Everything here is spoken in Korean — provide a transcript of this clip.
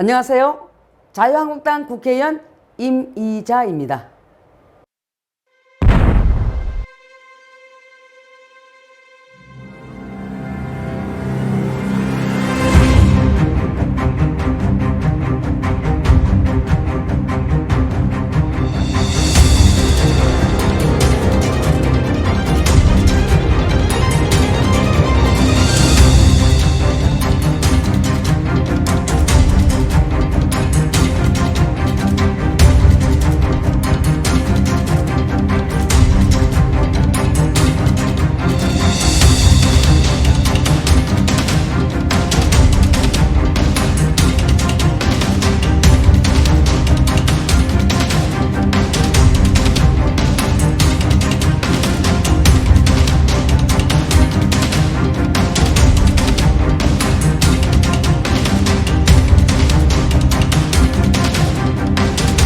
안녕하세요. 자유한국당 국회의원 임이자입니다.